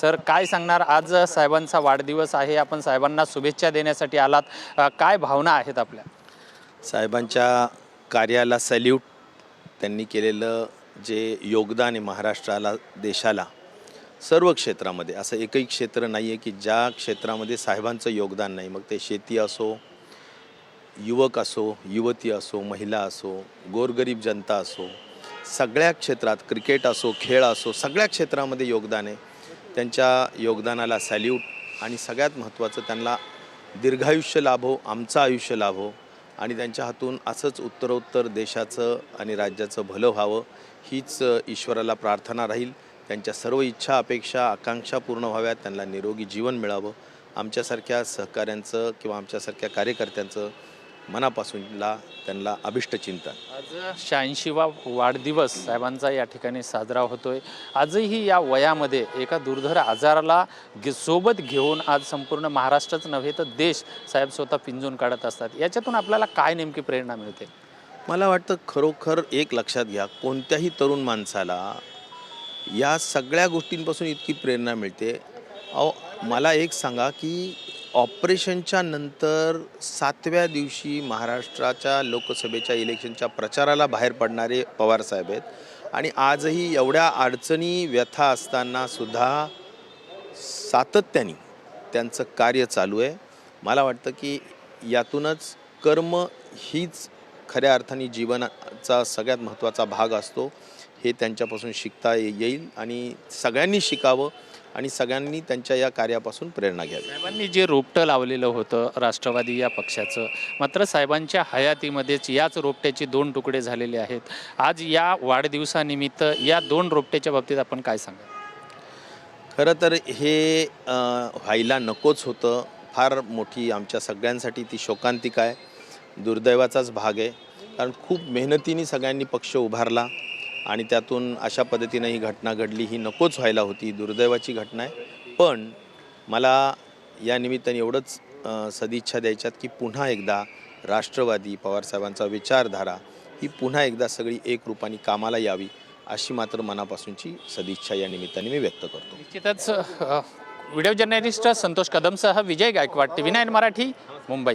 Sir काय सांगणार? आज साहेबांचा वाढदिवस आहे. आपण साहेबांना शुभेच्छा देण्यासाठी आलात. काय भावना आहेत आपल्या? साहेबांच्या कार्याला सल्यूट त्यांनी केलेलं जे योगदान आहे महाराष्ट्राला देशाला सर्व क्षेत्रामध्ये असं एकही क्षेत्र नाही आहे की ज्या क्षेत्रामध्ये साहेबांचं योगदान नाही. मग ते शेती असो युवक असो युवती असो महिला असो गोरगरीब जनता असो सगळ्या क्षेत्रात क्रिकेट असो खेळ असो सगळ्या क्षेत्रामध्ये योगदान आहे. त्यांच्या योगदानाला सॅल्यूट आणि सगळ्यात महत्त्वाचं त्यांना दीर्घायुष्य लाभो आमचं आयुष्य लाभो आणि त्यांच्या हातून असंच उत्तरोत्तर देशाचं आणि राज्याचं भलं व्हावं हीच ईश्वराला प्रार्थना राहील. त्यांच्या सर्व इच्छा अपेक्षा आकांक्षा पूर्ण व्हाव्यात त्यांना निरोगी जीवन मिळावं. आमच्यासारख्या सहकाऱ्यांचं किंवा आमच्यासारख्या कार्यकर्त्यांचं मनापासूनला त्यांना अभिष्ट चिंतन. आज शहाऐंशीवा वाढदिवस साहेबांचा या ठिकाणी साजरा होतोय. आजही या वयामध्ये एका दुर्धर आजाराला सोबत घेऊन आज संपूर्ण महाराष्ट्रच नव्हे तर देश साहेब स्वतः पिंजून काढत असतात. याच्यातून आपल्याला काय नेमकी प्रेरणा मिळते? मला वाटतं खरोखर एक लक्षात घ्या कोणत्याही तरुण माणसाला या सगळ्या गोष्टींपासून इतकी प्रेरणा मिळते. अहो मला एक सांगा की ऑपरेशनच्या नंतर सातव्या दिवशी महाराष्ट्राच्या लोकसभेच्या इलेक्शनच्या प्रचाराला बाहेर पडणारे पवारसाहेब आहेत. आणि आजही एवढ्या अडचणी व्यथा असताना सुद्धा सातत्याने त्यांचं कार्य चालू आहे. मला वाटतं की यातूनच कर्म हीच खऱ्या अर्थाने जीवनाचा सगळ्यात महत्त्वाचा भाग असतो. हे त्यांच्यापासून शिकता येईल आणि सगळ्यांनी शिकावं आणि सगळ्यांनी त्यांच्या या कार्यापासून प्रेरणा घ्यावी. साहेबांनी जे रोपटं लावलेलं होतं राष्ट्रवादी या पक्षाचं मात्र साहेबांच्या हयातीमध्येच याच रोपट्याचे दोन तुकडे झालेले आहेत. आज या वाढदिवसानिमित्त या दोन रोपट्याच्या बाबतीत आपण काय सांगा खरं तर हे व्हायला नकोच होतं. फार मोठी आमच्या सगळ्यांसाठी ती शोकांतिका आहे. दुर्दैवाचाच भाग आहे. कारण खूप मेहनतीने सगळ्यांनी पक्ष उभारला आणि त्यातून अशा पद्धतीनं ही घटना घडली. ही नकोच व्हायला होती. दुर्दैवाची घटना आहे. पण मला या निमित्ताने एवढंच सदिच्छा द्यायच्यात की पुन्हा एकदा राष्ट्रवादी पवारसाहेबांचा विचारधारा ही पुन्हा एकदा सगळी एक रूपाने कामाला यावी अशी मात्र मनापासूनची सदिच्छा या निमित्ताने मी व्यक्त करतो. निश्चितच video journalist Santosh कदमसह Vijay Gaikwad T V nine Marathi Mumbai.